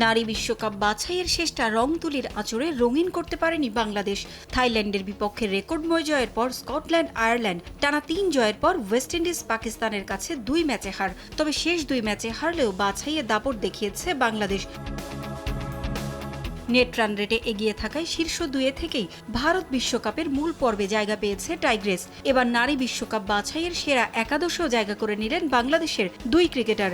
নারী বিশ্বকাপ বাছাইয়ের শেষটা রং তুলির আচরে রঙিন করতে পারেনি বাংলাদেশ। থাইল্যান্ডের বিপক্ষে রেকর্ডময় জয়ের পর স্কটল্যান্ড, আয়ারল্যান্ড টানা তিন জয়ের পর ওয়েস্ট ইন্ডিজ, পাকিস্তানের কাছে দুই ম্যাচে হার। তবে শেষ দুই ম্যাচে হারলেও বাছাইয়ে দাপট দেখিয়েছে বাংলাদেশ। নেট রান রেটে এগিয়ে থাকায় শীর্ষ দুয়ে থেকেই ভারত বিশ্বকাপের মূল পর্বে জায়গা পেয়েছে টাইগ্রেস। এবার নারী বিশ্বকাপ বাছাইয়ের সেরা একাদশেও জায়গা করে নিলেন বাংলাদেশের দুই ক্রিকেটার।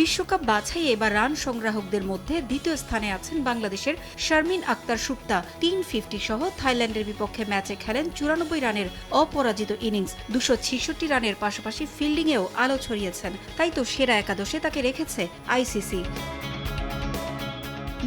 বিশ্বকাপ বাছাই এবার রান সংগ্রাহকদের মধ্যে দ্বিতীয় স্থানে আছেন বাংলাদেশের শারমিন আক্তার সুপ্তা। তিন ফিফটি সহ থাইল্যান্ডের বিপক্ষে ম্যাচে খেলেন চুরানব্বই রানের অপরাজিত ইনিংস। দুশো ছেষট্টি রানের পাশাপাশি ফিল্ডিংয়েও আলো ছড়িয়েছেন। তাই তো সেরা একাদশে তাকে রেখেছে আইসিসি।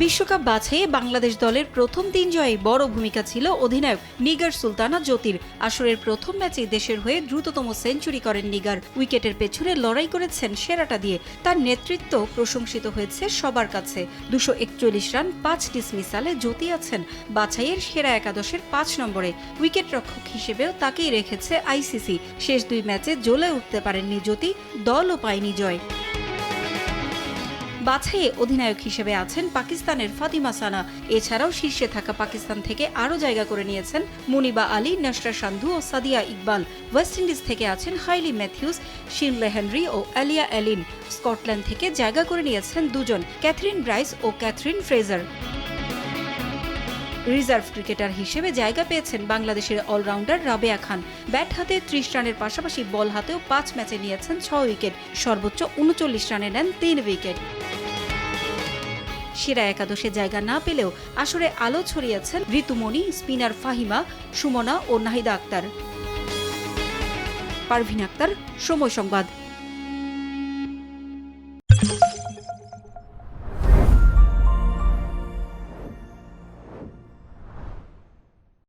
বিশ্বকাপ বাছাইয়ে বাংলাদেশ দলের প্রথম তিন জয়ে বড় ভূমিকা ছিল অধিনায়ক নিগার সুলতানা জ্যোতির। আসরের প্রথম ম্যাচে দেশের হয়ে দ্রুততম সেঞ্চুরি করেন নিগার। উইকেটের পেছনে লড়াই করেছেন সেরাটা দিয়ে। তার নেতৃত্ব প্রশংসিত হয়েছে সবার কাছে। দুশো একচল্লিশ রান, পাঁচ ডিসমিসালে জ্যোতি আছেন বাছাইয়ের সেরা একাদশের পাঁচ নম্বরে। উইকেট রক্ষক হিসেবেও তাকেই রেখেছে আইসিসি। শেষ দুই ম্যাচে জ্বলে উঠতে পারেননি জ্যোতি, দলও পায়নি জয়। বাছাইয়ে অধিনায়ক হিসেবে আছেন পাকিস্তানের ফাতিমা সানা। এছাড়াও শীর্ষে থাকা পাকিস্তান থেকে আরও জায়গা করে নিয়েছেন মুনিবা আলী নসরা সান্ধু ও সাদিয়া ইকবাল। ওয়েস্ট ইন্ডিজ থেকে আছেন হাইলি ম্যাথিউস, শিমলে হেনরি ও আলিয়া এলিন। স্কটল্যান্ড থেকে জায়গা করে নিয়েছেন দুজন, ক্যাথরিন ব্রাইস ও ক্যাথরিন ফ্রেজার। রিজার্ভ ক্রিকেটার হিসেবে জায়গা পেয়েছেন বাংলাদেশের অলরাউন্ডার রাবেয়া খান। ব্যাট হাতে ত্রিশ রানের পাশাপাশি বল হাতেও পাঁচ ম্যাচে নিয়েছেন ছয় উইকেট। সর্বোচ্চ উনচল্লিশ রানে নেন তিন উইকেট। সেরা একাদশে জায়গা না পেলেও আসরে আলো ছড়িয়েছেন ঋতুমণি, স্পিনার ফাহিমা, সুমনা ও নাহিদা আক্তার। পারভিন আক্তার, সময় সংবাদ।